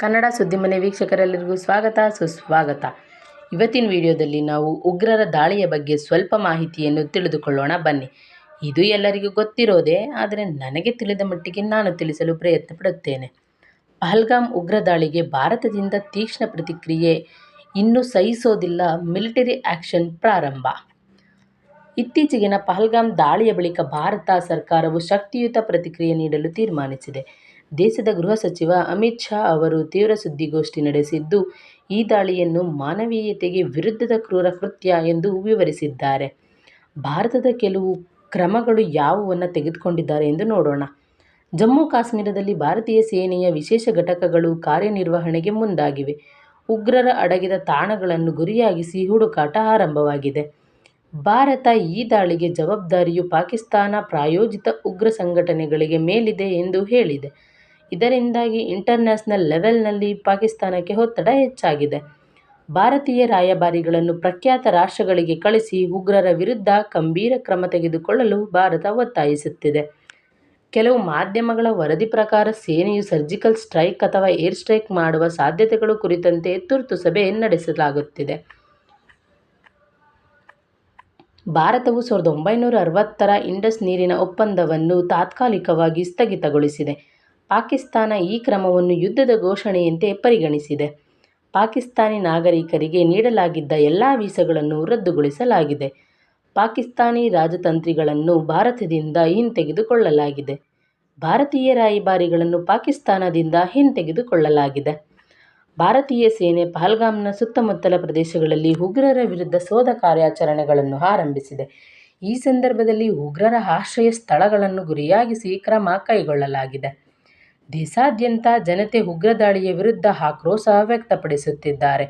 ಕನ್ನಡ ಸುದ್ದಿಮನೆ ವೀಕ್ಷಕರೆಲ್ಲರಿಗೂ ಸ್ವಾಗತ, ಸುಸ್ವಾಗತ. ಇವತ್ತಿನ ವಿಡಿಯೋದಲ್ಲಿ ನಾವು ಉಗ್ರರ ದಾಳಿಯ ಬಗ್ಗೆ ಸ್ವಲ್ಪ ಮಾಹಿತಿಯನ್ನು ತಿಳಿದುಕೊಳ್ಳೋಣ, ಬನ್ನಿ. ಇದು ಎಲ್ಲರಿಗೂ ಗೊತ್ತಿರೋದೇ, ಆದರೆ ನನಗೆ ತಿಳಿದ ಮಟ್ಟಿಗೆ ನಾನು ತಿಳಿಸಲು ಪ್ರಯತ್ನ ಪಡುತ್ತೇನೆ ಪಹಲ್ಗಾಮ್ ಉಗ್ರ ದಾಳಿಗೆ ಭಾರತದಿಂದ ತೀಕ್ಷ್ಣ ಪ್ರತಿಕ್ರಿಯೆ ಇನ್ನೂ ಸಹಿಸೋದಿಲ್ಲ, ಮಿಲಿಟರಿ ಆ್ಯಕ್ಷನ್ ಪ್ರಾರಂಭ. ಇತ್ತೀಚೆಗಿನ ಪಹಲ್ಗಾಮ್ ದಾಳಿಯ ಬಳಿಕ ಭಾರತ ಸರ್ಕಾರವು ಶಕ್ತಿಯುತ ಪ್ರತಿಕ್ರಿಯೆ ನೀಡಲು ತೀರ್ಮಾನಿಸಿದೆ. ದೇಶದ ಗೃಹ ಸಚಿವ ಅಮಿತ್ ಶಾ ಅವರು ತೀವ್ರ ಸುದ್ದಿಗೋಷ್ಠಿ ನಡೆಸಿದ್ದು, ಈ ದಾಳಿಯನ್ನು ಮಾನವೀಯತೆಗೆ ವಿರುದ್ಧದ ಕ್ರೂರ ಕೃತ್ಯ ಎಂದು ವಿವರಿಸಿದ್ದಾರೆ. ಭಾರತದ ಕೆಲವು ಕ್ರಮಗಳು ಯಾವುವನ್ನು ತೆಗೆದುಕೊಂಡಿದ್ದಾರೆ ಎಂದು ನೋಡೋಣ. ಜಮ್ಮು ಕಾಶ್ಮೀರದಲ್ಲಿ ಭಾರತೀಯ ಸೇನೆಯ ವಿಶೇಷ ಘಟಕಗಳು ಕಾರ್ಯನಿರ್ವಹಣೆಗೆ ಮುಂದಾಗಿವೆ. ಉಗ್ರರ ಅಡಗಿದ ತಾಣಗಳನ್ನು ಗುರಿಯಾಗಿಸಿ ಹುಡುಕಾಟ ಆರಂಭವಾಗಿದೆ. ಭಾರತ ಈ ದಾಳಿಗೆ ಜವಾಬ್ದಾರಿಯು ಪಾಕಿಸ್ತಾನ ಪ್ರಾಯೋಜಿತ ಉಗ್ರ ಸಂಘಟನೆಗಳಿಗೆ ಮೇಲಿದೆ ಎಂದು ಹೇಳಿದೆ. ಇದರಿಂದಾಗಿ ಇಂಟರ್ನ್ಯಾಷನಲ್ ಲೆವೆಲ್ನಲ್ಲಿ ಪಾಕಿಸ್ತಾನಕ್ಕೆ ಒತ್ತಡ ಹೆಚ್ಚಾಗಿದೆ. ಭಾರತೀಯ ರಾಯಭಾರಿಗಳನ್ನು ಪ್ರಖ್ಯಾತ ರಾಷ್ಟ್ರಗಳಿಗೆ ಕಳಿಸಿ ಉಗ್ರರ ವಿರುದ್ಧ ಗಂಭೀರ ಕ್ರಮ ತೆಗೆದುಕೊಳ್ಳಲು ಭಾರತ ಒತ್ತಾಯಿಸುತ್ತಿದೆ. ಕೆಲವು ಮಾಧ್ಯಮಗಳ ವರದಿ ಪ್ರಕಾರ ಸೇನೆಯು ಸರ್ಜಿಕಲ್ ಸ್ಟ್ರೈಕ್ ಅಥವಾ ಏರ್ ಸ್ಟ್ರೈಕ್ ಮಾಡುವ ಸಾಧ್ಯತೆಗಳು ಕುರಿತಂತೆ ತುರ್ತು ಸಭೆ ನಡೆಸಲಾಗುತ್ತಿದೆ. ಭಾರತವು ಸಾವಿರದ ಒಂಬೈನೂರ ಅರವತ್ತರ ಇಂಡಸ್ ನೀರಿನ ಒಪ್ಪಂದವನ್ನು ತಾತ್ಕಾಲಿಕವಾಗಿ ಸ್ಥಗಿತಗೊಳಿಸಿದೆ. ಪಾಕಿಸ್ತಾನ ಈ ಕ್ರಮವನ್ನು ಯುದ್ಧದ ಘೋಷಣೆಯಂತೆ ಪರಿಗಣಿಸಿದೆ. ಪಾಕಿಸ್ತಾನಿ ನಾಗರಿಕರಿಗೆ ನೀಡಲಾಗಿದ್ದ ಎಲ್ಲ ವೀಸಾಗಳನ್ನು ರದ್ದುಗೊಳಿಸಲಾಗಿದೆ. ಪಾಕಿಸ್ತಾನಿ ರಾಜತಂತ್ರಿಗಳನ್ನು ಭಾರತದಿಂದ ಹಿಂತೆಗೆದುಕೊಳ್ಳಲಾಗಿದೆ. ಭಾರತೀಯ ರಾಯಭಾರಿಗಳನ್ನು ಪಾಕಿಸ್ತಾನದಿಂದ ಹಿಂತೆಗೆದುಕೊಳ್ಳಲಾಗಿದೆ. ಭಾರತೀಯ ಸೇನೆ ಪಹಲ್ಗಾಮ್ನ ಸುತ್ತಮುತ್ತಲ ಪ್ರದೇಶಗಳಲ್ಲಿ ಉಗ್ರರ ವಿರುದ್ಧ ಶೋಧ ಕಾರ್ಯಾಚರಣೆಗಳನ್ನು ಆರಂಭಿಸಿದೆ. ಈ ಸಂದರ್ಭದಲ್ಲಿ ಉಗ್ರರ ಆಶ್ರಯ ಸ್ಥಳಗಳನ್ನು ಗುರಿಯಾಗಿಸಿ ಕ್ರಮ ಕೈಗೊಳ್ಳಲಾಗಿದೆ. ದೇಶಾದ್ಯಂತ ಜನತೆ ಉಗ್ರ ದಾಳಿಯ ವಿರುದ್ಧ ಆಕ್ರೋಶ ವ್ಯಕ್ತಪಡಿಸುತ್ತಿದ್ದಾರೆ.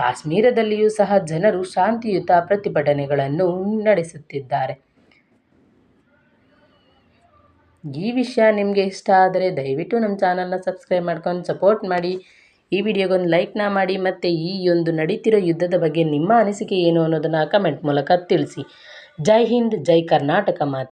ಕಾಶ್ಮೀರದಲ್ಲಿಯೂ ಸಹ ಜನರು ಶಾಂತಿಯುತ ಪ್ರತಿಭಟನೆಗಳನ್ನು ನಡೆಸುತ್ತಿದ್ದಾರೆ. ಈ ವಿಷಯ ನಿಮಗೆ ಇಷ್ಟ ಆದರೆ ದಯವಿಟ್ಟು ನಮ್ಮ ಚಾನಲ್ನ ಸಬ್ಸ್ಕ್ರೈಬ್ ಮಾಡ್ಕೊಂಡು ಸಪೋರ್ಟ್ ಮಾಡಿ. ಈ ವಿಡಿಯೋಗೊಂದು ಲೈಕ್ನ ಮಾಡಿ ಮತ್ತು ಈ ಒಂದು ನಡೀತಿರೋ ಯುದ್ಧದ ಬಗ್ಗೆ ನಿಮ್ಮ ಅನಿಸಿಕೆ ಏನು ಅನ್ನೋದನ್ನು ಕಮೆಂಟ್ ಮೂಲಕ ತಿಳಿಸಿ. ಜೈ ಹಿಂದ್, ಜೈ ಕರ್ನಾಟಕ ಮಾತೆ.